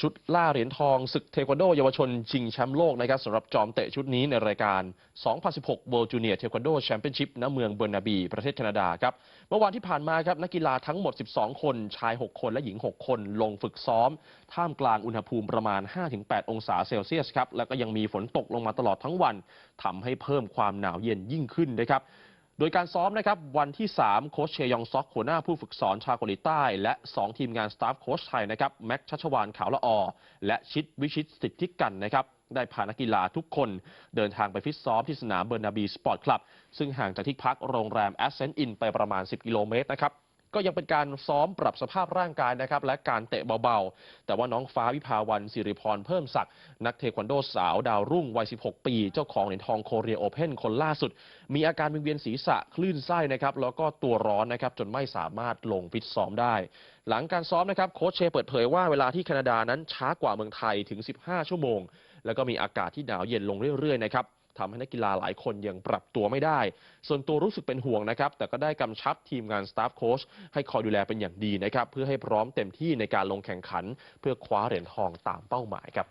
ชุดล่าเหรียญทองศึกเทควันโดเยาวชนชิงแชมป์โลกนะครับสำหรับจอมเตะชุดนี้ในรายการ 2016 World Junior Taekwondo Championship ณเมืองเบอร์นาบี ประเทศแคนาดาครับ เมื่อวานที่ผ่านมาครับนักกีฬาทั้งหมด 12 คน ชาย 6 คนและหญิง 6 คน ลงฝึกซ้อม ท่ามกลางอุณหภูมิประมาณ 5-8 องศาเซลเซียสครับ แล้วก็ยังมีฝนตกลงมาตลอดทั้งวันทำให้เพิ่มความหนาวเย็นยิ่งขึ้นนะครับ โดยการซ้อมนะครับวันที่ 3 โค้ชเชยองซอกหัวหน้าผู้ฝึกสอนชาวเกาหลีใต้ และ 2 ทีมงานสตาฟโค้ชไทยนะครับแม็กชัชวานขาวละอและชิดวิชิตสิทธิกันนะครับได้พานักกีฬาทุกคนเดินทางไปฟิตซ้อมที่สนามเบอร์นาบีสปอร์ตคลับ ซึ่งห่างจากที่พักโรงแรมแอสเซนต์อินไปประมาณ 10 กิโลเมตรนะครับ ก็ยังเป็นการซ้อมปรับสภาพร่างกายนะครับและการเตะเบาๆ แต่ว่าน้องฟ้าวิภาวันสิริพรเพิ่มศักดิ์นักเทควันโดสาวดาวรุ่งวัย 16 ปี เจ้าของเหรียญทองโคเรียโอเพนคนล่าสุด มีอาการวิงเวียนศีรษะคลื่นไส้นะครับแล้วก็ตัวร้อนนะครับจนไม่สามารถลงฟิตซ้อมได้ หลังการซ้อมนะครับโค้ชเชเปิดเผยว่าเวลาที่แคนาดานั้นช้ากว่าเมืองไทยถึง 15 ชั่วโมง แล้วก็มีอากาศที่หนาวเย็นลงเรื่อยๆนะครับ ทำให้นักกีฬาหลายคนยังปรับตัวไม่ได้ ส่วนตัวรู้สึกเป็นห่วงนะครับ แต่ก็ได้กำชับทีมงานสตาฟโค้ชให้คอยดูแลเป็นอย่างดีนะครับ เพื่อให้พร้อมเต็มที่ในการลงแข่งขัน เพื่อคว้าเหรียญทองตามเป้าหมายครับ